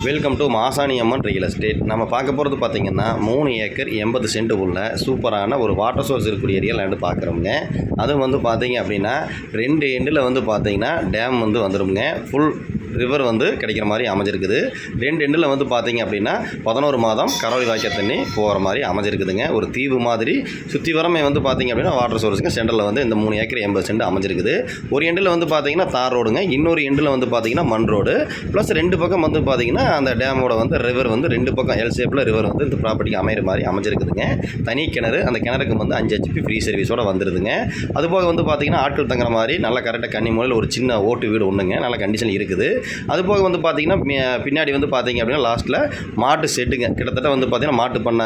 Welcome to Masani Amman real estate நம்ம பார்க்க போகிறது பார்த்திங்கன்னா மூணு ஏக்கர் எண்பது சென்ட் உள்ள சூப்பரான ஒரு வாட்டர் சோர்ஸ் இருக்கக்கூடிய ஏரியா லேண்டு பார்க்குறோங்க அதுவும் வந்து பார்த்தீங்க அப்படின்னா ரெண்டு எண்டில் வந்து பார்த்தீங்கன்னா டேம் வந்து வந்துருங்க ஃபுல் ரிவர் வந்து கிடைக்கிற மாதிரி அமைஞ்சிருக்குது. ரெண்டு எண்டில் வந்து பார்த்தீங்க அப்படின்னா பதினோரு மாதம் கரோலி வாய்க்கால் தண்ணி போகிற மாதிரி அமைஞ்சிருக்குதுங்க. ஒரு தீவு மாதிரி. சுற்றி வரமே வந்து பார்த்தீங்க அப்படின்னா வாட்டர் சோர்ஸுங்க சென்டரில் வந்து இந்த மூணு ஏக்கர் எண்பது சென்ட் அமைஞ்சிருக்குது. ஒரு எண்டில் வந்து பார்த்தீங்கன்னா தார் ரோடுங்க இன்னொரு எண்டில் வந்து பார்த்தீங்கன்னா மண் ரோடு ப்ளஸ் ரெண்டு பக்கம் வந்து பார்த்தீங்கன்னா அந்த டேமோட வந்து ரிவர் வந்து ரெண்டு பக்கம் எல் ஷேப்பில் ரிவர் வந்து இந்த ப்ராப்பர்ட்டிக்கு அமையிற மாதிரி அமைஞ்சிருக்குதுங்க. தனி கிணறு அந்த கிணறுக்கு வந்து அஞ்சு ஹெச்பி ஃப்ரீ சர்வீஸோட வந்துருதுங்க. அதுபோக வந்து பார்த்தீங்கன்னா ஆட்கள் தங்குற மாதிரி நல்ல கரெக்டாக கன்னி மூலையில் ஒரு சின்ன ஓட்டு வீடு ஒன்றுங்க நல்ல கண்டிஷன் இருக்குது. அதுபோக வந்து பார்த்தீங்கன்னா பின்னாடி வந்து பார்த்தீங்க அப்படின்னா லாஸ்ட்டில் மாட்டு செட்டுங்க. கிட்டத்தட்ட வந்து பார்த்தீங்கன்னா மாட்டு பண்ண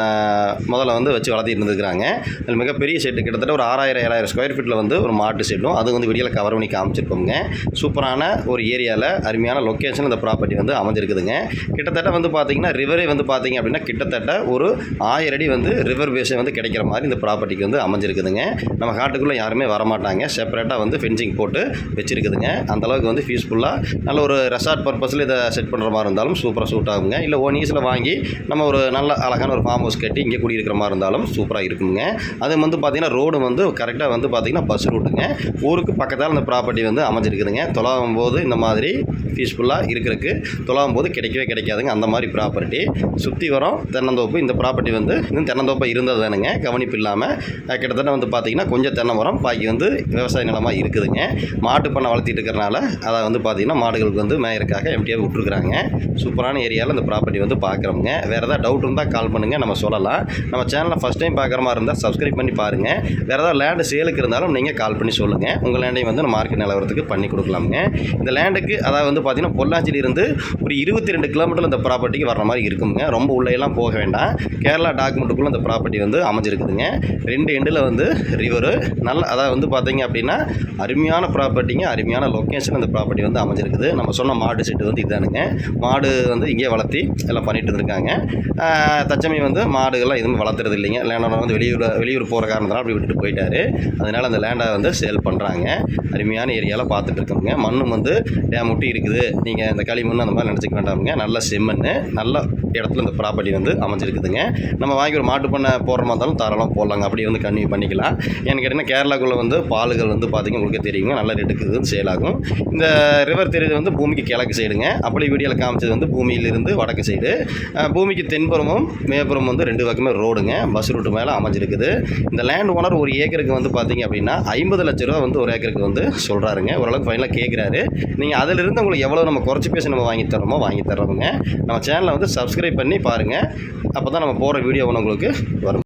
முதல்ல வந்து வச்சு வளர்த்திட்டு இருந்துக்கிறாங்க அதில் மிகப்பெரிய செட்டு கிட்டத்தட்ட ஒரு ஆறாயிரம் ஏழாயிரம் ஸ்கொயர் ஃபீட்டில் வந்து ஒரு மாட்டு செட்டும் அது வந்து வெளியில் கவர் பண்ணி காமிச்சிருக்கோங்க சூப்பரான ஒரு ஏரியாவில் அருமையான லொக்கேஷன் இந்த ப்ராப்பர்ட்டி வந்து அமைஞ்சிருக்குதுங்க. கிட்டத்தட்ட வந்து பார்த்தீங்கன்னா ரிவரே வந்து பார்த்தீங்க அப்படின்னா கிட்டத்தட்ட ஒரு ஆயிரம் அடி வந்து ரிவர் பேஸே வந்து கிடைக்கிற மாதிரி இந்த ப்ராப்பர்ட்டிக்கு வந்து அமைஞ்சிருக்குதுங்க. நம்ம காட்டுக்குள்ளே யாருமே வரமாட்டாங்க. செப்பரேட்டாக வந்து ஃபென்சிங் போட்டு வச்சுருக்குதுங்க. அந்தளவுக்கு வந்து பீஸ்ஃபுல்லாக நல்ல ஒரு ரெசார்ட் பர்பஸில் இதை செட் பண்ணுற மாதிரி இருந்தாலும் சூப்பராக சூட் ஆகுங்க. இல்லை ஒன் இயர்ஸில் வாங்கி நம்ம ஒரு நல்ல அழகான ஒரு ஃபார்ம் ஹவுஸ் கட்டி இங்கே குடியிருக்கிற மாதிரி இருந்தாலும் சூப்பராக இருக்குங்க. அது வந்து பார்த்திங்கன்னா ரோடு வந்து கரெக்டாக வந்து பார்த்திங்கன்னா பஸ் ரூட்டுங்க ஊருக்கு பக்கத்தால் இந்த ப்ராப்பர்ட்டி வந்து அமைஞ்சிருக்குதுங்க. தொலாவும் போது இந்த மாதிரி பீஸ்ஃபுல்லாக இருக்கிறதுக்கு தொலாவும் போது கிடைக்கவே கிடைக்காதுங்க அந்த மாதிரி ப்ராப்பர்ட்டி சுற்றி வரோம் தென்னந்தோப்பு. இந்த ப்ராப்பர்ட்டி வந்து இன்னும் தென்னந்தோப்பாக இருந்தது தானுங்க. கவனிப்பு இல்லாமல் கிட்டத்தட்ட வந்து பார்த்திங்கன்னா கொஞ்சம் தென்னை மரம் பாக்கி வந்து விவசாய நிலமாக இருக்குதுங்க. மாட்டு பண்ணை வளர்த்திட்டு இருக்கிறனால அதை வந்து பார்த்திங்கன்னா மாடுகளுக்கு வந்து மேயருக்காக எம்டியாக விட்டுருக்குறாங்க. சூப்பரான ஏரியாவில் அந்த ப்ராப்பர்ட்டி வந்து பார்க்குறோங்க வேறு ஏதாவது டவுட் இருந்தால் கால் பண்ணுங்கள் நம்ம சொல்லலாம். நம்ம சேனலை ஃபஸ்ட் டைம் பார்க்குற மாதிரி இருந்தால் சப்ஸ்கிரைப் பண்ணி பாருங்கள் வேறு ஏதாவது லேண்டு சேலுக்கு இருந்தாலும் நீங்கள் கால் பண்ணி சொல்லுங்கள் உங்கள் லேண்டையும் வந்து நம்ம மார்க்கெட் நிலவரத்துக்கு பண்ணி கொடுக்கலாமுங்க. இந்த லேண்டுக்கு அதாவது வந்து பார்த்திங்கன்னா பொள்ளாச்சியிலிருந்து ஒரு இருபத்தி ரெண்டு கிலோமீட்டர் இந்த ப்ராப்பர்ட்டிக்கு வர மாதிரி இருக்குங்க. ரொம்ப உள்ளேயெல்லாம் போக வேண்டாம். கேரளா டாக்குமெண்ட்டுக்குள்ளே அந்த ப்ராப்பர்ட்டி வந்து அமைஞ்சிருக்குதுங்க. ரெண்டு எண்டில் வந்து ரிவரு நல்ல அதாவது வந்து பார்த்தீங்க அப்படின்னா அருமையான ப்ராப்பர்ட்டிங்க அருமையான லொக்கேஷன் அந்த ப்ராப்பர்ட்டி வந்து அமைஞ்சிருக்குது. நம்ம சொன்ன மாடு செட்டு வந்து இதுதானுங்க மாடு வந்து இங்கேயே வளர்த்தி எல்லாம் பண்ணிட்டு இருந்திருக்காங்க. தச்சமி வந்து மாடுகள்லாம் எதுவும் வளர்த்துறது இல்லைங்க. லேண்டோட வந்து வெளியூர் வெளியூர் போகிற காரணத்தினால அப்படி விட்டுட்டு போயிட்டாரு. அதனால் அந்த லேண்டை வந்து சேல் பண்ணுறாங்க அருமையான ஏரியாவில் பார்த்துட்டு இருக்கோங்க மண்ணும் வந்து டேம் ஒட்டி இருக்குது. நீங்கள் இந்த களிமண் அந்த மாதிரி நினச்சிக்க வேண்டாமுங்க. நல்ல செம்மண் நல்ல இடத்துல இந்த ப்ராப்பர்ட்டி வந்து அமைஞ்சிருக்குதுங்க. நம்ம வாங்கி ஒரு மாட்டு பண்ணை போடுற மாதிரி இருந்தாலும் தாராளம் போடலாங்க. அப்படி வந்து கன்வியூ பண்ணிக்கலாம். ஏன்னு கேட்டிங்கன்னா கேரளாக்குள்ளே வந்து பாலுகள் வந்து பார்த்திங்க உங்களுக்கு தெரியுங்க. நல்ல ரேட்டுக்கு இது சேல் ஆகும். இந்த ரிவர் தெரியுது வந்து பூமி பூமிக்கு கிழக்கு சைடுங்க. அப்படி வீடியோவில் காமிச்சது வந்து பூமியிலிருந்து வடக்கு சைடு. பூமிக்கு தென்புறமும் மேப்புறம் வந்து ரெண்டு பக்கமே ரோடுங்க. பஸ் ரூட்டு மேலே அமைஞ்சிருக்குது. இந்த லேண்ட் ஓனர் ஒரு ஏக்கருக்கு வந்து பார்த்தீங்க அப்படின்னா ஐம்பது லட்ச ரூபா வந்து ஒரு ஏக்கருக்கு வந்து சொல்கிறாருங்க ஓரளவுக்கு ஃபைனலாக கேட்குறாரு நீங்கள் அதிலிருந்து உங்களுக்கு எவ்வளோ நம்ம குறைச்சி பேசி நம்ம வாங்கி தரோமோ வாங்கி தர்றோமுங்க. நம்ம சேனலை வந்து சப்ஸ்கிரைப் பண்ணி பாருங்கள் அப்போ தான் நம்ம போகிற வீடியோ ஒன்று உங்களுக்கு வரும்.